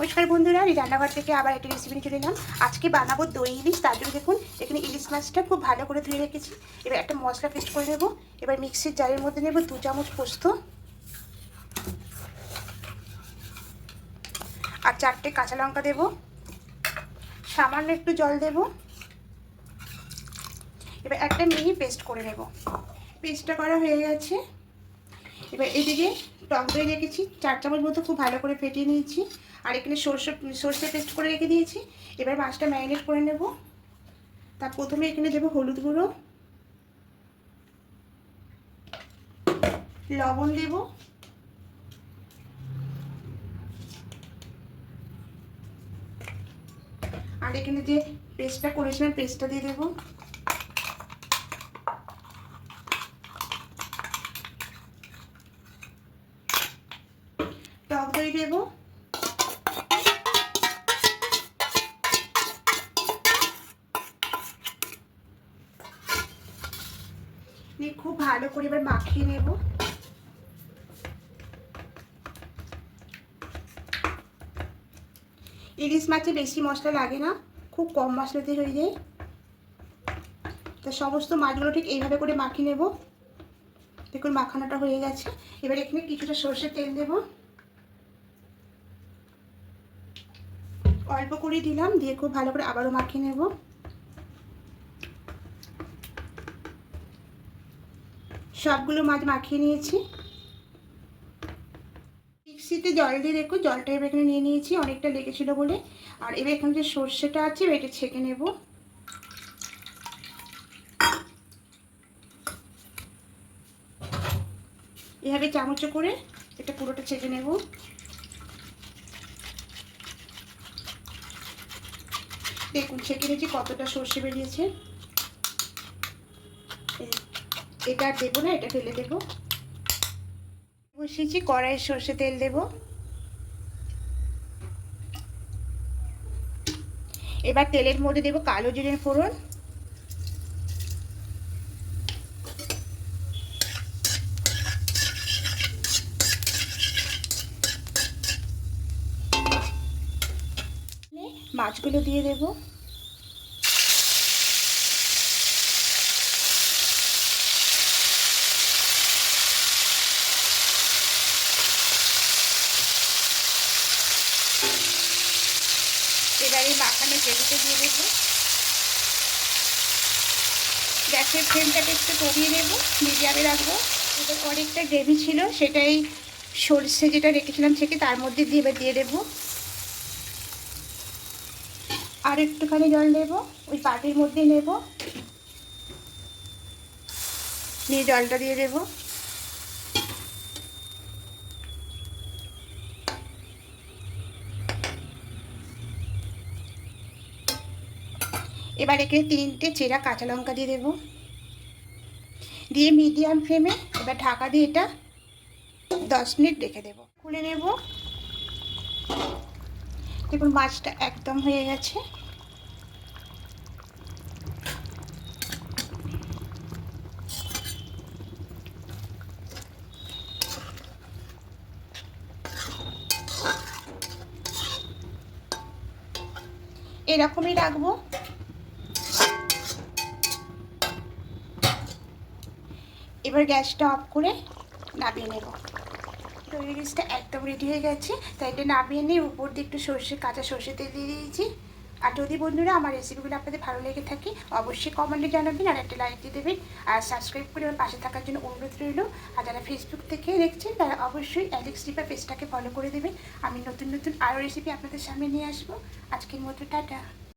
নমস্কার বন্ধুরা আমি রান্নাঘর থেকে আবার একটা রেসিপি নিয়ে চলে এলাম। আজকে বানাবো দই ইলিশ, তার জন্য দেখুন, এখানে ইলিশ মাছটা খুব ভালো করে ধুয়ে রেখেছি। এবার একটা মশলা পেস্ট করে নেব। এবার মিক্সির জারের মধ্যে নেব দু চামচ পোস্ত আর চারটে কাঁচা লঙ্কা দেবো। সামান্য একটু জল দেব। এবার একটা মিহি পেস্ট করে নেব। পেস্টটা করা হয়ে গেছে। এবার এদিকে টক দই রেখেছি, চার চামচ মতো খুব ভালো করে ফেটিয়ে নিয়েছি, আর এখানে সর্ষে সর্ষে পেস্ট করে রেখে দিয়েছি। এবার মাছটা ম্যারিনেট করে নেব। তা প্রথমে এখানে দেবো হলুদ গুঁড়ো। লবণ দেব। আর এখানে যে পেস্টটা করেছিলাম, পেস্টটা দিয়ে দেবো। দই দেবো খুব ভালো করে এবার মাখিয়ে নেব। ইলিশ মাছে বেশি মশলা লাগে না, খুব কম মশলাতে হয়ে যায়। তো সমস্ত মাছগুলো ঠিক এইভাবে করে মাখিয়ে নেব। দেখুন মাখানোটা হয়ে গেছে। এবার এখানে কিছুটা সর্ষের তেল দেবো। অল্প করে দিলাম, দিয়ে খুব ভালো করে আবারও মাখিয়ে নেব। সবগুলো মাছ মাখিয়ে নিয়েছি। মিক্সিতে জল দিয়ে দেখো জলটা এবার এখানে নিয়ে নিয়েছি, অনেকটা লেগেছিল বলে। আর এবার এখানে যে সর্ষেটা আছে, এবার এটা ছেঁকে নেব। এভাবে চামচ করে এটা পুরোটা ছেঁকে নেব। দেখুন, ছেঁকে নিয়েছি, কতটা সর্ষে বেরিয়েছে। এটা আর দেবো না, এটা ফেলে দেবো। বসিয়েছি কড়াইয়ের সর্ষে তেল দেব। এবার তেলের মধ্যে দেব কালো জিরের ফোড়ন। মাছগুলো দিয়ে দেবো। এবারে মাখানো গ্রেভিতে দিয়ে দেবো। গ্যাসের ফ্লেমটাকে একটু কমিয়ে নেব, মিডিয়ামে রাখব। এবার অনেকটা গ্রেভি ছিল, সেটাই সর্ষে যেটা রেখেছিলাম থেকে তার মধ্যে দিয়ে দিয়ে দেবো। আর একটুখানি জল নেব, ওই পাটির মধ্যে নেব। নিয়ে জলটা দিয়ে দেব। এবার এখানে তিনটে চেরা কাঁচা লঙ্কা দিয়ে দেব। দিয়ে মিডিয়াম ফ্লেমে এবার ঢাকা দিয়ে এটা দশ মিনিট রেখে দেব। খুলে নেব। দেখুন মাছটা একদম হয়ে গেছে। এরকমই রাখব। এবার গ্যাসটা অফ করে নামিয়ে নেব। তৈরি জিনিসটা একদম রেডি হয়ে গেছে তাই এটা নামিয়ে নিয়ে উপর দিয়ে একটু সর্ষে, কাঁচা সর্ষে তেল দিয়ে দিয়েছি। আর যদি বন্ধুরা আমার রেসিপিগুলো আপনাদের ভালো লেগে থাকে, অবশ্যই কমেন্টে জানাবেন আর একটা লাইক দিয়ে দেবেন। আর সাবস্ক্রাইব করে আমার পাশে থাকার জন্য অনুরোধ রইল। আর যারা ফেসবুক থেকে দেখছেন, তারা অবশ্যই অ্যালেক্স রিপা পেজটাকে ফলো করে দেবেন। আমি নতুন নতুন আরও রেসিপি আপনাদের সামনে নিয়ে আসব। আজকের মতো টাটা।